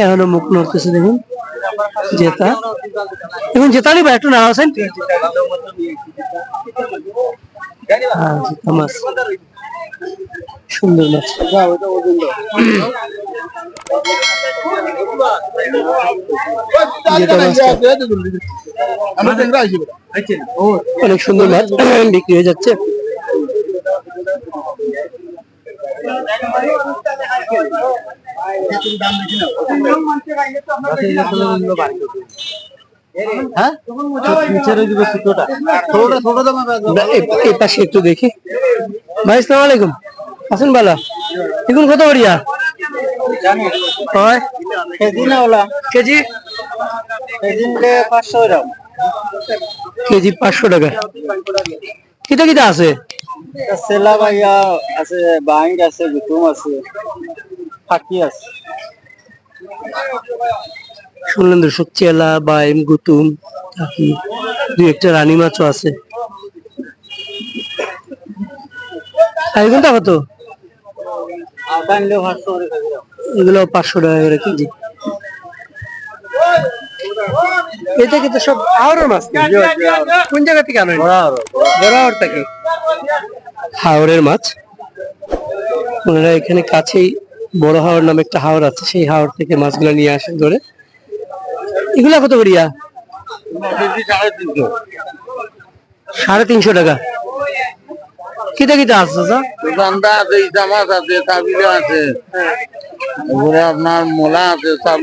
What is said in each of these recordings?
এখনও মুখ নড়তেছে দেখুন। জেতা। দেখুন জেতা নিবা, একটু না আছেন হ্যাঁ জেতা মাছ। সুন্দর মাছ। অনেক সুন্দর মাছ বিক্রি হয়ে যাচ্ছে। পাশে একটু দেখি। ভাই আসসালামু আলাইকুম। আসুন বালা। এখন কত বড়িয়া কেজি না ওলা কেজি? কেজি পাঁচশো গ্রাম। কেজি পাঁচশো টাকা। কিটা কিটা আছে? সেলা ভাইয়া আছে বাইন্ড আছে গুতুম আছে। ফাঁকি আছে। শুনলেন দর্শক গুতুম টাকি দুই একটা রানী মাছও আছে। কেজি দাম। এগুলো পাঁচশো টাকা করে কেজি। এটা কিন্তু সব হাওড়ের মাছ কোন জায়গা থেকে থেকে হাওড়ের মাছ? ওনারা এখানে কাছেই বড় হাওড় নামে একটা হাওড় আছে সেই হাওড় থেকে মাছগুলো নিয়ে আসেন ধরে। এগুলা কত করিয়া সাড়ে তিনশো টাকা। কিটা কিটা আছে চাচা? দোকানটা আছে ইটা মাছ আছে তাবিলে আছে। তারপরে আপনার মোলা আছে সব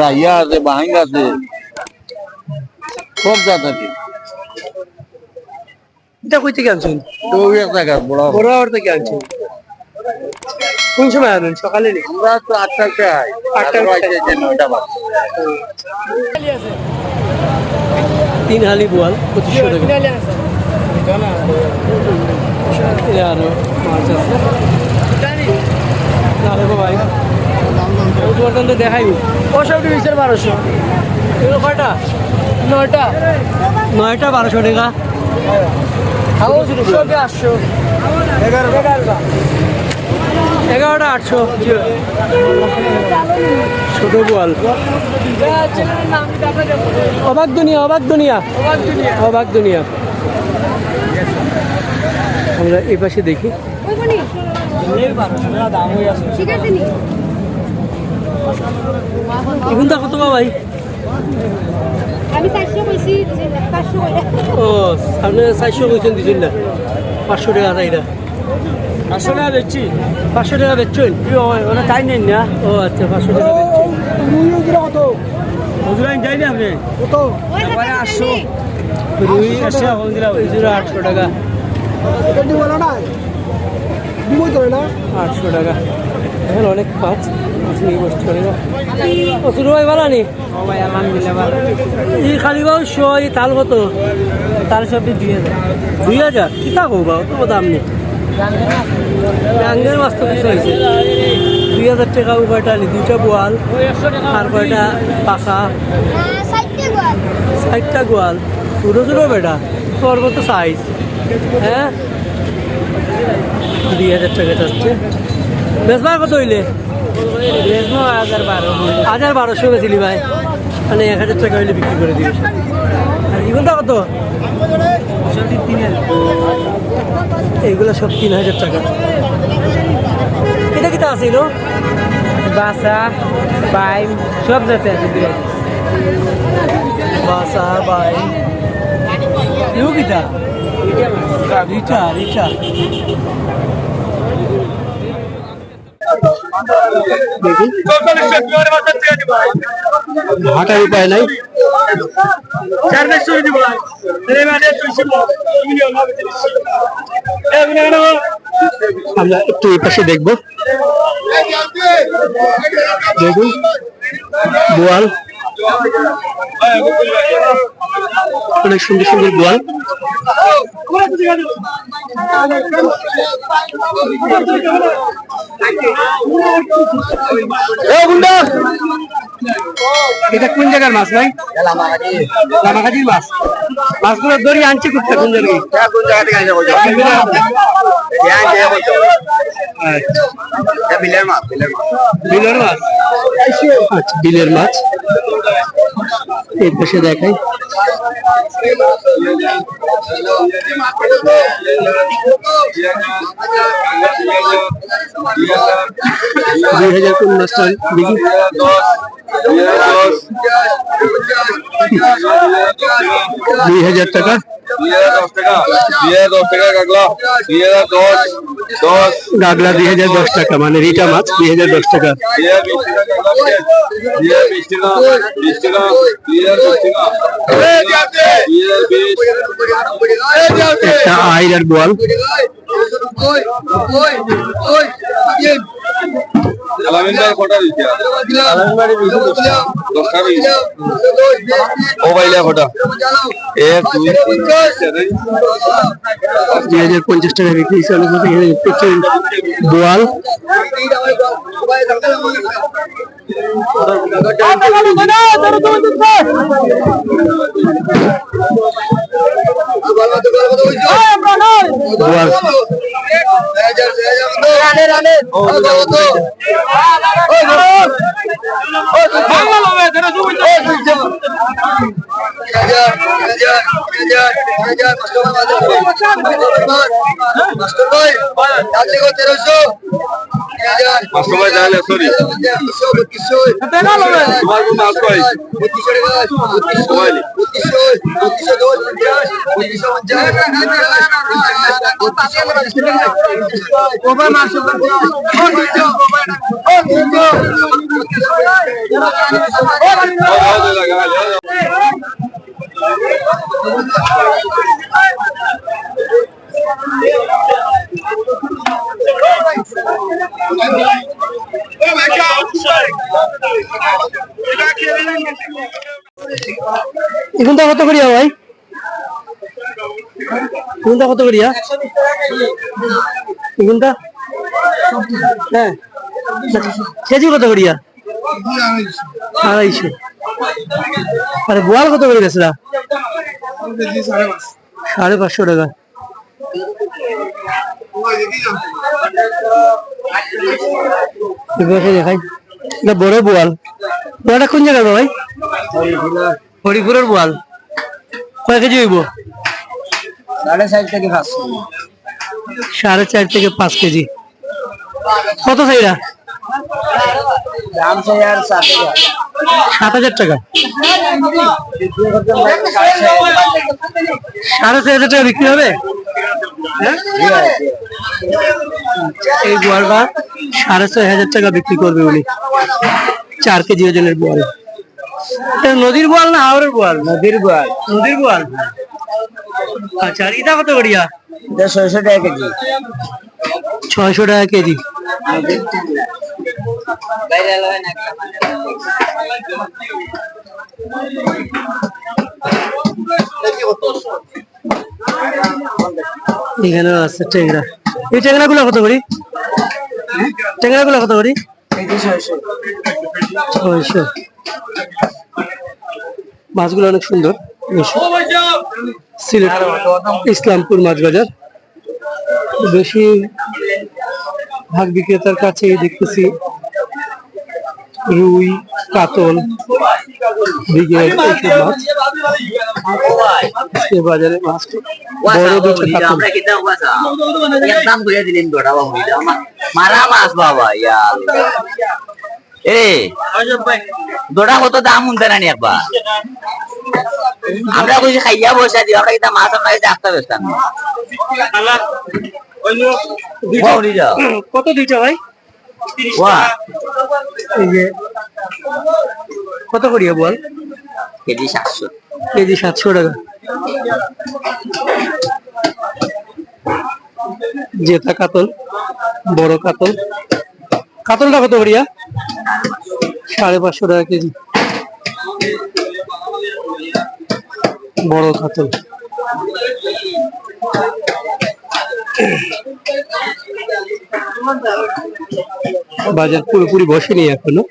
রাইয়া আছে বাহিন আছে। সব জাত আছে। এটা কই থেকে আনছেন? বড় বড় থেকে আনছেন। কোন সময় আনেন সকালে নি আমরা তো আটটার আটটা নয়টা বাজে। তিন হালি বোয়াল পঁচিশশো টাকা। আরও মাছ আছে। আরে ভাই। তোমার তো দেখাইনি পঁয়ষট্টি বিশের বারোশো। এগুলো কয়টা? নয়টা। নয়টা বারোশো টাকা। আটশো। এগারোটা আটশো ছোট বোয়াল অবাক দুনিয়া অবাক দুনিয়া। অবাক দুনিয়া। আমরা এই পাশে দেখি। নি এগুনটা কত ভাই ও, সামনে চারশো বলছেন দিছিল না পাঁচশো টাকা চাইটা পাঁচশো টাকা দিচ্ছি পাঁচশো টাকা বেচছেন ওটা তাই নেন না। ও আচ্ছা পাঁচশো টাকা বেচছেন হুজুরাই যাই না আপনি? একবারে আটশো। রুই আটশো। ওই জোড়া আটশো টাকা। আটশো টাকা। এখন অনেক মাছ নিয়ে বসতে পারি না। ও শুরু হয় ভালো নি ভাই এই খালি বাবু শো এই তাল কত? তার সব দুই হাজার। দুই হাজার? কি তা কো বাবু? তো দাম নেই। গাঙ্গের মাছ তো কিছু হয়েছে। দুই হাজার টাকা কয়টা নি দুইটা বোয়াল আর কয়টা পাশা? গোয়াল ষাটটা গোয়াল। ছোটো ছোটো বেটা তোর মতো সাইজ হ্যাঁ? দুই হাজার টাকা যাচ্ছে বেচবার কত হইলে? হাজার বারো। হাজার বারোশো বেছিলি ভাই। মানে এক হাজার টাকা হইলে বিক্রি করে দিবি আর এগুলোটা কত তিন হাজার এইগুলো সব তিন হাজার টাকা এটা কিটা আছে এগুলো বাসা বাইম সব জাতে আছে বাসা বাই এও কিটা রিটা রিটা দেখি হাঁটার উপায় নাই। আমরা একটু এই পাশে দেখব। দেখুন। বোয়াল অনেক সুন্দর সুন্দর বোয়াল এ গুন্ডা! এটা কোন জায়গার মাছ ভাই? লামাকাজির মাছ। মাছগুলো দড়ি আনছি কোথা কোন জায়গায়? কোন মাছ। বিলের মাছ। আচ্ছা দেখাই। দুই হাজার কোন মাছটা দুই হাজার টাকা গাগলা দুই হাজার দশ টাকা মানে রিটা মাছ দুই হাজার দশ টাকা একটা আইর আর গোয়াল মোবাইলে ফটো এক দুই দুই হাজার পঞ্চাশ টাকা বিক্রি হয়েছে অনেক মতো এখানে প্রচুর গোয়াল গোয়াল জানে সরি তোমার কোনো মাছ কই মোবাইল এগুনটা কত করিয়া ভাই এগুনটা কত করিয়া? এগুনটা হ্যাঁ। কেজি কত করিয়া? আড়াইশো। আরে, বোয়াল কত করে গেছে সাড়ে পাঁচশো টাকা। এটা বড় বোয়াল। বোয়ালটা কোন জায়গায় ভাই? হরিপুরের বোয়াল। কয় কেজি হইব? সাড়ে চার থেকে পাঁচশো সাড়ে চার থেকে পাঁচ কেজি। কত চাইরা দাম চাই আর সাত হাজার। সাত হাজার টাকা। সাড়ে ছয় হাজার। চার হাজার টাকা বিক্রি হবে? হ্যাঁ? এই বোয়ালটা সাড়ে ছয় হাজার টাকা বিক্রি করবে উনি। চার কেজি ওজনের বোয়াল নদীর বোয়াল না হাওড়ের বোয়াল নদীর গোয়াল নদীর বোয়াল আচ্ছা আর ইটা কত করিয়া? এটা ছয়শো টাকা কেজি। ছয়শো টাকা কেজি। এখানে আছে ট্যাংরা। এই ট্যাংরা গুলো কত করি? ট্যাংরা গুলো কত করি? ছয়শো। মাছগুলো অনেক সুন্দর। সিলেট ইসলামপুর মাছ বাজার বেশি ভাগ বিক্রেতার কাছে দেখতেছি। রুই কাতল এইসব মাছ। আজকে বাজারে মাছ বড় দুটো কাতল। আমরা কিতা বাসা একদম করে দিলেন গোটা বাবুটা মারা মাছ বাবা ইয়া এ গোটা কত দাম উনতে না একবার? আমরা কিছু খাইয়া বসে দিই আমরা কিতা মাছ আমরা ডাক্তার বেসতাম। বাউরি কত দুইটা ভাই? কত করিয়া বল? কেজি সাতশো। কেজি সাতশো টাকা। জেতা কাতল বড় কাতল। কাতলটা কত করিয়া? সাড়ে পাঁচশো টাকা কেজি। বড় কাতল বাজার পুরোপুরি বসেনি এখনও।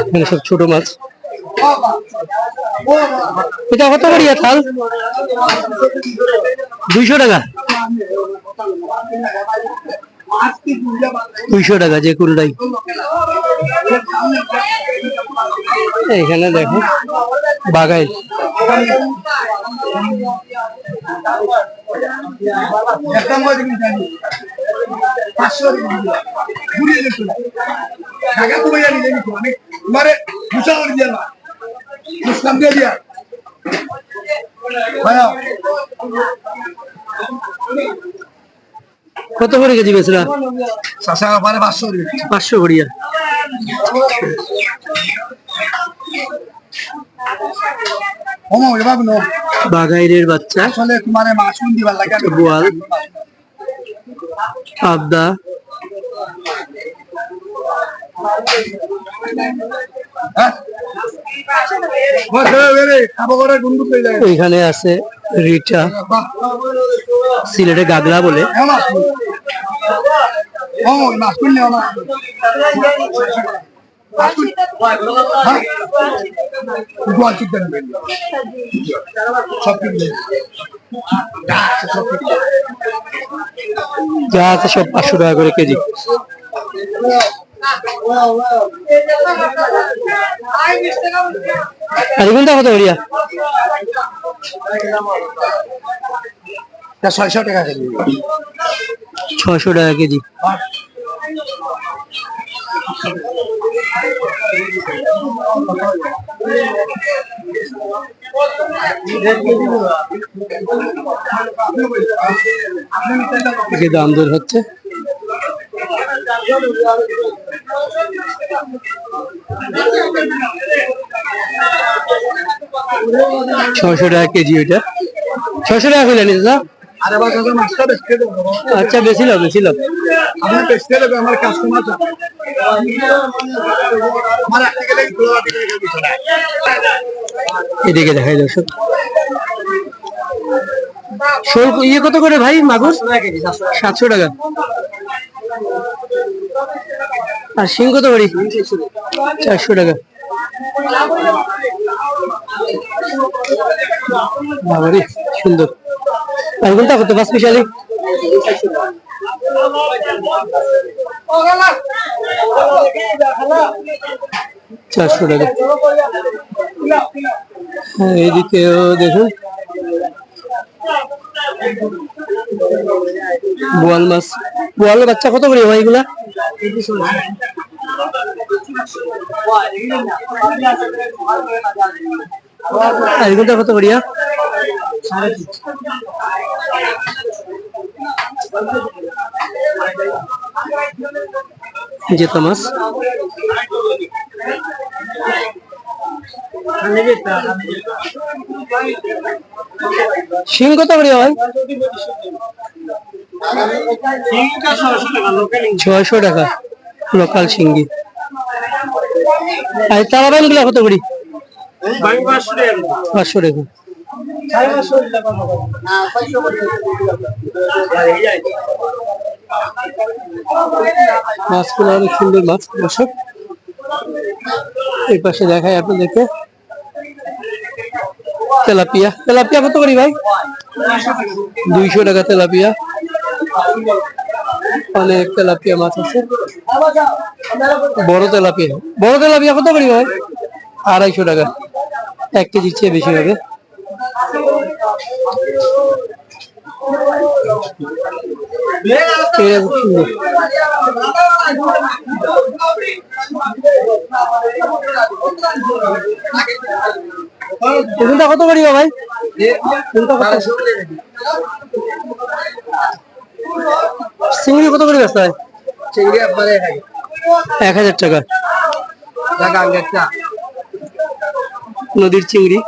এখানে সব ছোট মাছ। এটা কত করিয়া থাল দুইশো টাকা। দুইশো টাকা যে কুলটাই এখানে দেখো বাগাই ঢাকা তো ভাইয়া নিয়ে নিতো আমি তোমারে মুসা করে দিয়া না মুসলাম দিয়ে দিয়া কত করে কেজি চাষা মানে পাঁচশো পাঁচশো করিয়া বাগাইরের বাচ্চা। বোয়াল। পাবদা হ্যাঁ? পেয়ে যায়। ওইখানে আছে রিটা। সিলেটে গাগরা বলে। হ্যাঁ ও মাছ যা আছে সব পাঁচশো টাকা করে কেজি। কোনটা কত করিয়া ছয়শো টাকা কেজি। ছশো টাকা কেজি। যে দাম দর হচ্ছে ছশো টাকা কেজি ওইটা ছশো টাকা করে নিতে আচ্ছা বেশি লাভ বেশি লাভ। আমি বেচতে দেবো আমার কাস্টমার আমার এদিকে দেখাই দর্শক। শোল ইয়ে কত করে ভাই মাগুর? সাতশো টাকা। আর শিং কত করি? চারশো টাকা। বাবারে সুন্দর। আর কোনটা কত পাঁচ পিসালি চারশো টাকা এইদিকেও দেখুন বোয়াল মাছ বোয়ালের বাচ্চা কত করে ভাই এগুলা আর এগুলোটা কত করিয়া জেতা মাছ শিং কত করিয়া ভাই? ছয়শো টাকা লোকাল সিঙ্গি। আর তারাবাইনগুলা কত করি? পাঁচশো টাকা। মাছগুলো অনেক সুন্দর মাছ দর্শক। এই পাশে দেখাই আপনাদেরকে। তেলাপিয়া। তেলাপিয়া কত করি ভাই? দুইশো টাকা তেলাপিয়া। অনেক তেলাপিয়া মাছ আছে। বড় তেলাপিয়া। বড় তেলাপিয়া কত করি ভাই? আড়াইশো টাকা। এক কেজির চেয়ে বেশি হবে। কত করি ভাই? কত? চিংড়ি কত করে হয়? চিংড়ি এক হাজার। টাকা। টাকা নদীর চিংড়ি।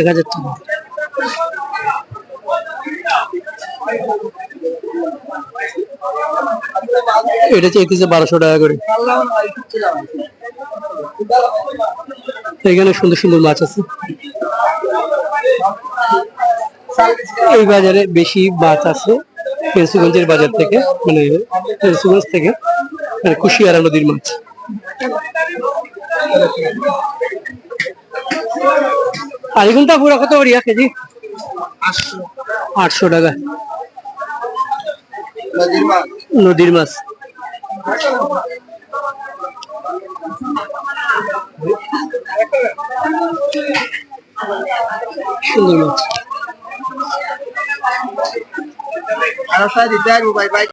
এক হাজার টাকা। এটা চাইতেছে বারোশো টাকা করে। এখানে সুন্দর সুন্দর মাছ আছে। এই বাজারে বেশি মাছ আছে পেন্সিগঞ্জের বাজার থেকে মানে পেন্সিগঞ্জ থেকে মানে কুশিয়ারা নদীর মাছ। আর এগুনটা পুরো কত করিয়া কেজি? আটশো। টাকা। নদীর মাছ। নদীর মাছ। সুন্দর মাছ।